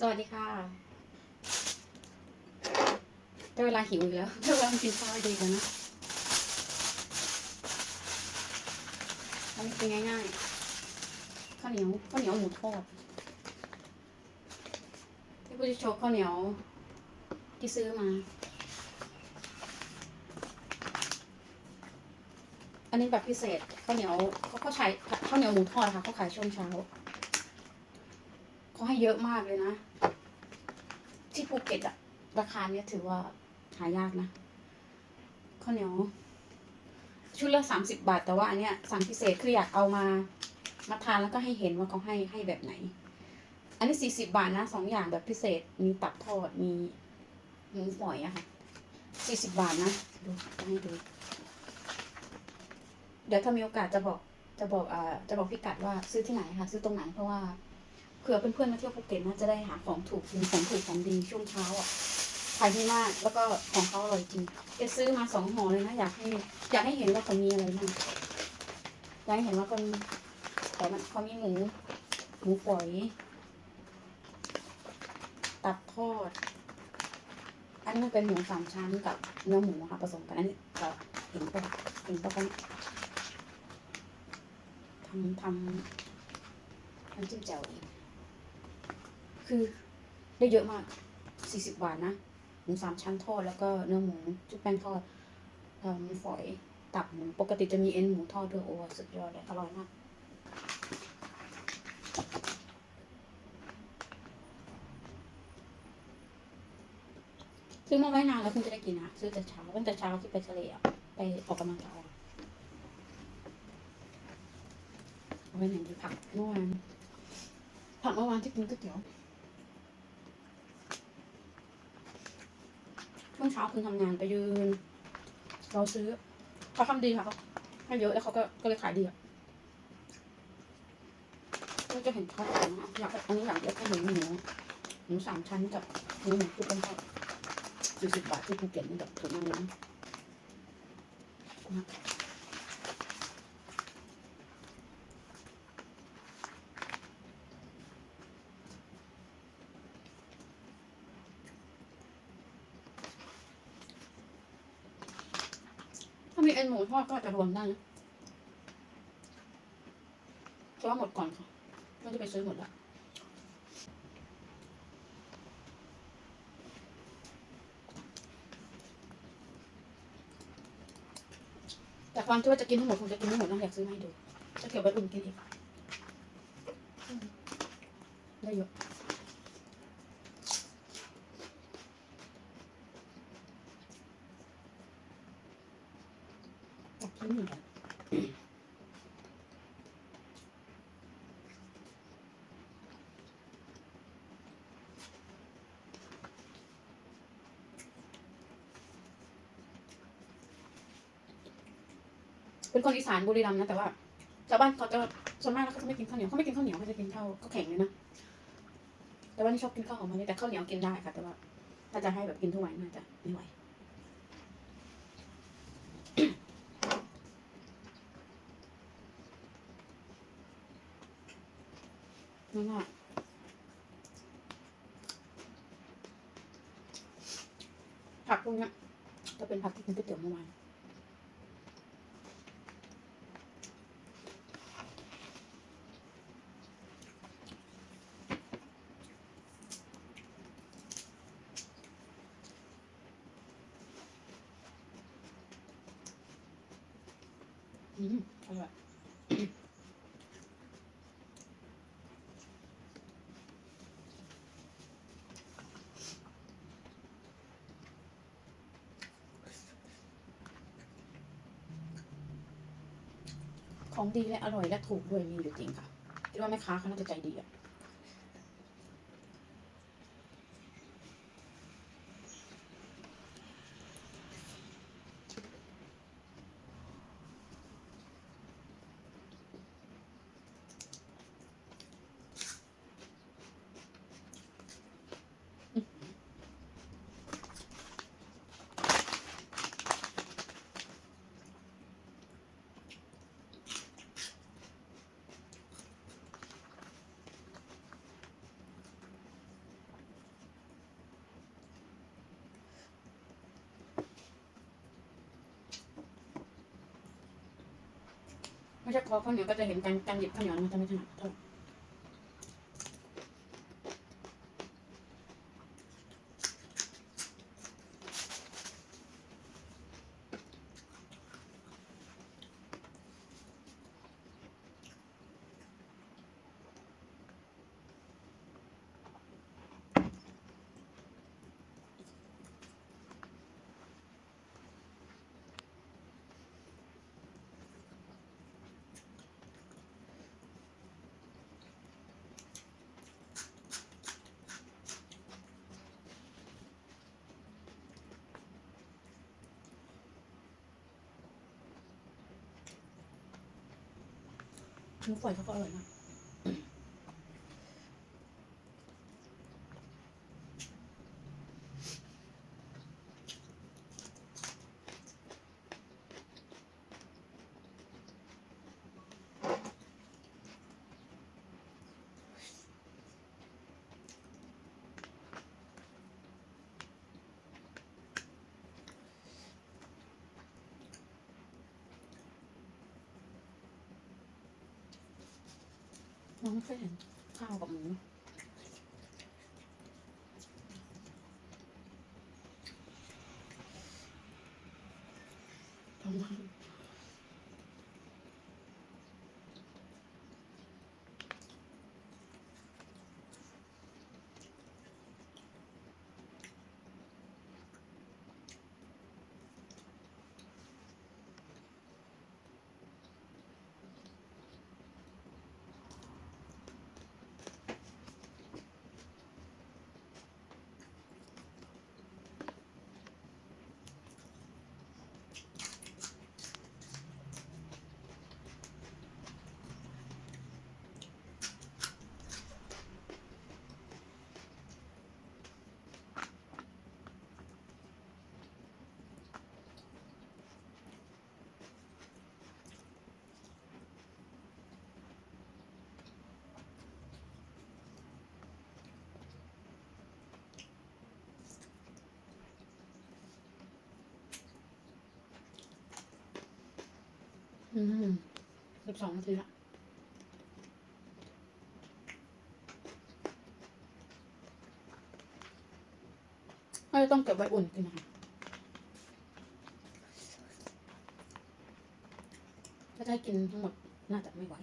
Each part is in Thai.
สวัสดีค่ะได้เวลาหิวอีกแล้วได้เวลากินข้าวดีกันนะอันนี้เป็นง่ายๆข้าวเหนียวข้าวเหนียวหมูทอดที่กูจะโชว์ข้าวเหนียวที่ซื้อมา อันนี้แบบพิเศษข้าวเหนียวเขาเขาใช้ข้าวเหนียวหมูทอดค่ะเขาขายช่วงเช้าเขาให้เยอะมากเลยนะ ที่ภูเก็ตอะราคาเนี้ยถือว่าหายากนะข้าวเหนียว ชุดละสามสิบบาท แต่ว่าอันเนี้ยสั่งพิเศษคืออยากเอามามาทานแล้วก็ให้เห็นว่าเขาให้ให้แบบไหน อันนี้สี่สิบบาทนะสองอย่างแบบพิเศษมีตับทอดมีหมูฝอยอะค่ะสี่สิบบาทนะดูให้ดู เดี๋ยวถ้ามีโอกาสจะบอกจะบอกอ่าจะบอกพี่กัดว่าซื้อที่ไหนค่ะ ซื้อตรงไหนเพราะว่า ผื่อเพื่อนๆมาเที่ยวภูเก็ตนะจะได้หาของถูกกินของถูกของดีช่วงเช้าอะขายดีมากแล้วก็ของเขาอร่อยจริงจะซื้อมาสองห่อเลยนะอยากให้อยากให้เห็นว่าเขามีอะไรบ้างอยากให้เห็นว่าเขามีแต่มันเขามีหมูหมูฝอยตับทอดอันนี้เป็นหมูสามชั้นกับเนื้อหมูค่ะผสมกันอันนี้ก็เห็นปะเห็นปะกันทำทำน้ำจิ้มแจ่วเอง คือได้เยอะมากสี่สิบบาทนะหมูสามชั้นทอดแล้วก็เนื้อหมูจุ๊บแป้งทอดหมูฝอยตับหมูปกติจะมีเอ็นหมูทอดด้วยโอ้สุดยอดเลยอร่อยมากซื้อมาไว้นานแล้วเพิ่งจะได้กินนะซื้อแต่เช้าตั้งแต่เช้าที่ไปทะเลอะไปออกกำลังกายอะเอาไปไหนดีผักเมื่อวานผักเมื่อวานที่กินก๋วยเตี๋ยว ช่งเช้าคุณทำงานไปยืน เราซื้อเขาทำดีค่ะเขาให้เยอะแล้วเขาก็ก็เลยขายดีอะก็จะเห็นทอดนะอยากอันนี้อยากจะให้เห็นหมูหมูสามชั้นกับหมูหมูจุ๊บเป็นทอดสี่สิบบาทที่ภูเก็ตนี่แบบถูกมากเลยนะมาก ถ้ามี เอ็นหมูทอดก็จะรวมได้นะเพราะว่าหมดก่อนค่ะไม่ได้ไปซื้อหมดแล้วแต่ความที่ว่าจะกินทั้งหมดคงจะกินไม่หมดนะอยากซื้อมาให้ดูจะเก็บไว้อุ่นกินอีกได้เยอะอยากกินเหมือนกัน เป็นคนอีสานบุรีรัมย์นะแต่ว่าชาวบ้านเขาจะส่วนมากแล้วเขาจะไม่กินข้าวเหนียวเขาไม่กินข้าวเหนียวเขาจะกินข้าวข้าแข็งเลยนะแต่ว่านี่ชอบกินข้าวหอมมะลิแต่ข้าวเหนียวกินได้ค่ะ แต่ว่า ถ้าจะให้แบบกินทุกวันน่าจะไม่ไหวนั่นแหละผักพวกนี้จะเป็นผักที่กินก๋วยเตี๋ยวเมื่อวาน อร่อยของดีและอร่อยและถูกด้วยมีอยู่จริงค่ะ คิดว่าแม่ค้าเขาน่าจะใจดีอะ ไม่ใช่คอข้าวเหนียวก็จะเห็นการการหยิบข้าวเหนียวมันจะไม่ถนัดเท่า หร่หมูฝอยเขาก็อร่อยมาก ไม่เคยเห็นข้าวกับหมูทำไม อืมสิบสองนาทีละก็จะต้องเก็บไว้อุ่นกินนะคะถ้าได้กินทั้งหมดน่าจะไม่ไหว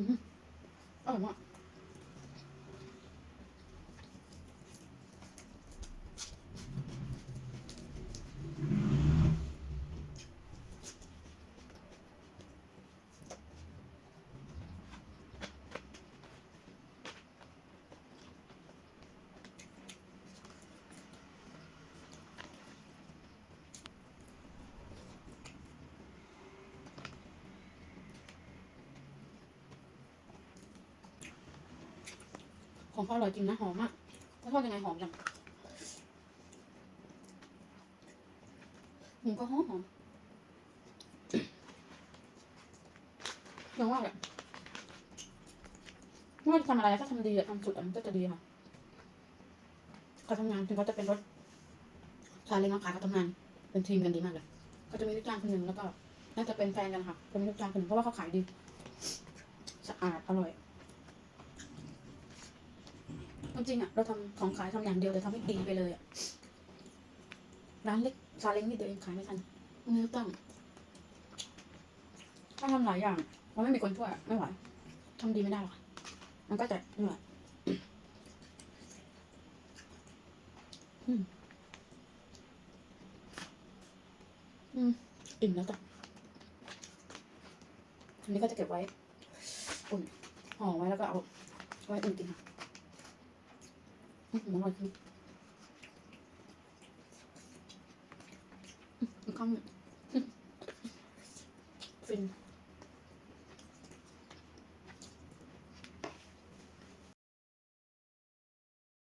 อืมอร่อย ของเขาอร่อยจริงนะหอมมากถ้าทอดยังไงหอมจังหมูก็หอมหอมยังว่าแบบไม่ว่าจะทำอะไรถ้าทำดีอะทำสุดอะมันก็จะดีค่ะเขาทำงานถึงเขาจะเป็นรถซาเล้งมาขายเขาทำงาน เป็นทีมกันดีมากเลยเขาจะมีลูกจ้างคนหนึ่งแล้วก็ น่าจะเป็นแฟนกันค่ะจะมีลูกจ้างคนหนึ่งเพราะว่าเขาขายดี สะอาดอร่อย จริงๆอะเราทำของขายทำอย่างเดียวแต่ทำให้ดีไปเลยอะร้านเล็กซาเล้งนี่ตัวเองขายไม่ทันเนื้อต้องถ้าทำหลายอย่างมันไม่มีคนช่วยอะไม่ไหวทำดีไม่ได้หรอกมันก็จะเหนื่อยอืมอืมอิ่มแล้วจ้ะอันนี้ก็จะเก็บไว้ อุ่นห่อไว้แล้วก็เอา ไว้อุ่นกินค่ะ ฟิน